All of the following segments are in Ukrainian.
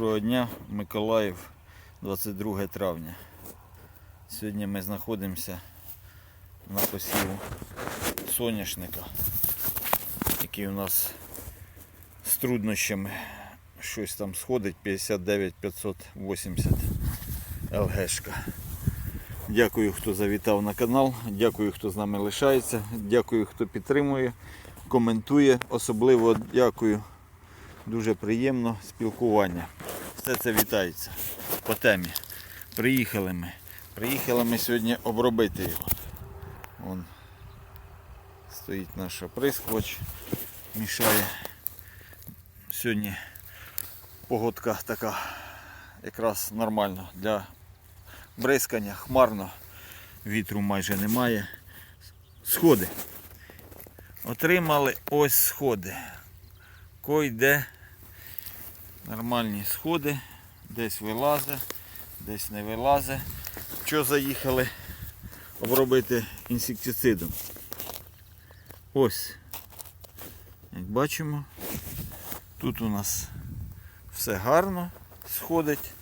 Доброго дня, Миколаїв, 22 травня. Сьогодні ми знаходимося на посіву соняшника, який у нас з труднощами щось там сходить 59 580 ЛГшка. Дякую, хто завітав на канал, дякую, хто з нами лишається, дякую, хто підтримує, коментує. Особливо дякую. Дуже приємно спілкування. Все це вітається по темі. Приїхали ми. Приїхали ми сьогодні обробити його. Вон стоїть наш оприскувач, мішає. Сьогодні погодка така якраз нормальна для бризкання, хмарно, вітру майже немає. Сходи. Отримали ось сходи. Койде нормальні сходи, десь вилазить, десь не вилазить. Що заїхали обробити інсектицидом? Ось, як бачимо, тут у нас все гарно сходить,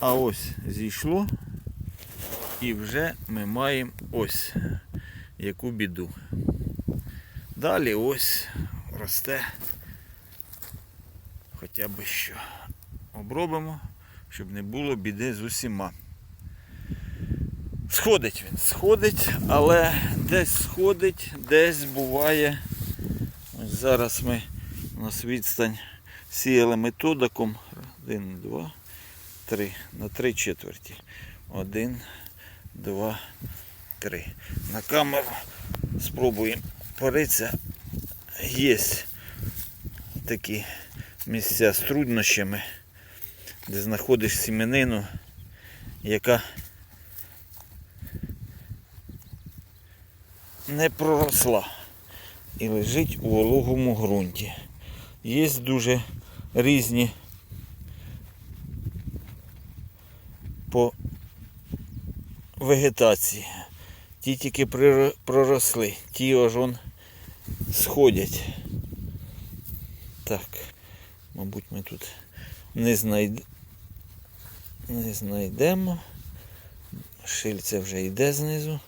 а ось зійшло і вже ми маємо ось яку біду. Далі ось росте хоча б що. Обробимо, щоб не було біди з усіма. Сходить він, сходить, але десь сходить, десь буває. Ось зараз ми у нас відстань сіяли методиком. Один, два, три. На три четверті. Один, два, три. На камеру спробуємо поритися. Є такі місця з труднощами, де знаходиш сіменину, яка не проросла і лежить у вологому ґрунті. Є дуже різні по вегетації. Ті тільки проросли, ті аж он сходять. Так. Мабуть, ми тут не, знайд... не знайдемо. Шильце вже йде знизу.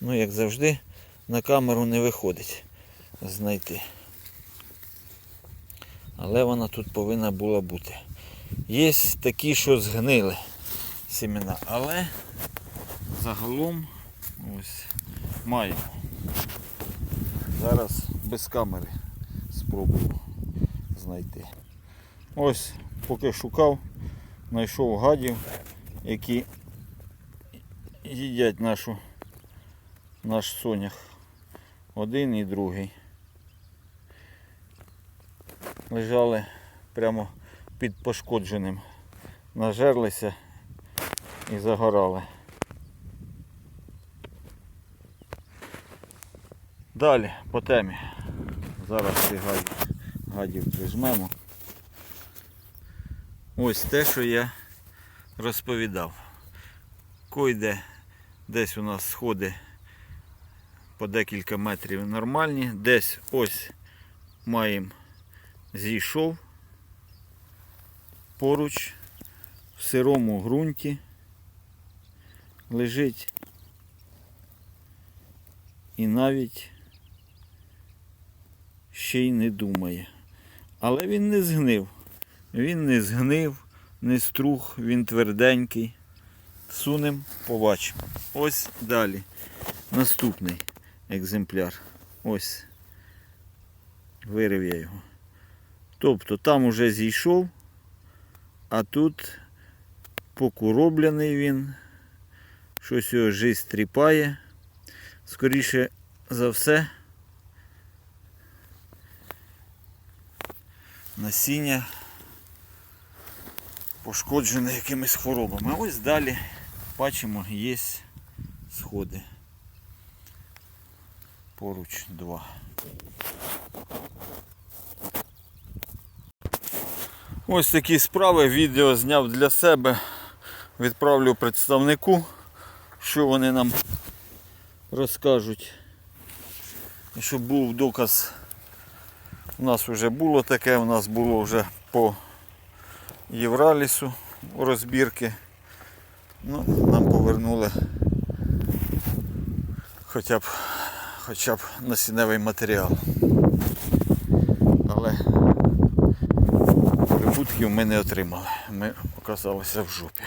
Ну, як завжди, на камеру не виходить знайти. Але вона тут повинна була бути. Є такі, що згнили сімена, але загалом ось маємо. Зараз без камери спробую знайти. Ось, поки шукав, знайшов гадів, які їдять нашу, наш сонях. Один і другий. Лежали прямо під пошкодженим. Нажерлися і загорали. Далі по темі. Зараз цих гадів, гадів прижмемо. Ось те, що я розповідав. Койде десь у нас сходи по декілька метрів нормальні, десь ось маємо зійшов поруч в сирому ґрунті лежить і навіть ще й не думає. Але він не згнив. Він не згнив, не струх, він тверденький. Сунем, побачимо. Ось далі. Наступний екземпляр. Ось. Вирив я його. Тобто там уже зійшов, а тут покуроблений він. Щось його жизнь тріпає. Скоріше за все. Насіння пошкоджене якимись хворобами. А ось далі бачимо, є сходи. Поруч два. Ось такі справи. Відео зняв для себе. Відправлю представнику, що вони нам розкажуть. Щоб був доказ. У нас вже було таке, у нас було вже по Євралісу розбірки. Ну, нам повернули хоча б, хоча б насінневий матеріал. Але прибутків ми не отримали. Ми оказалися в жопі.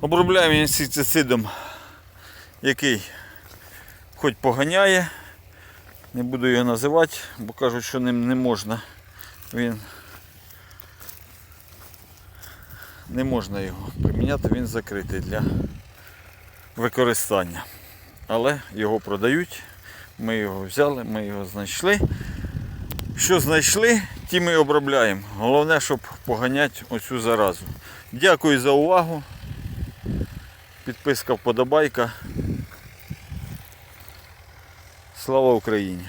Обробляємо інсектицидом, який хоч поганяє, не буду його називати, бо кажуть, що ним не можна. Він не можна його приміняти, він закритий для використання. Але його продають. Ми його взяли, ми його знайшли. Що знайшли, ті ми обробляємо. Головне, щоб поганяти оцю заразу. Дякую за увагу. Підписка, вподобайка. Слава Україні!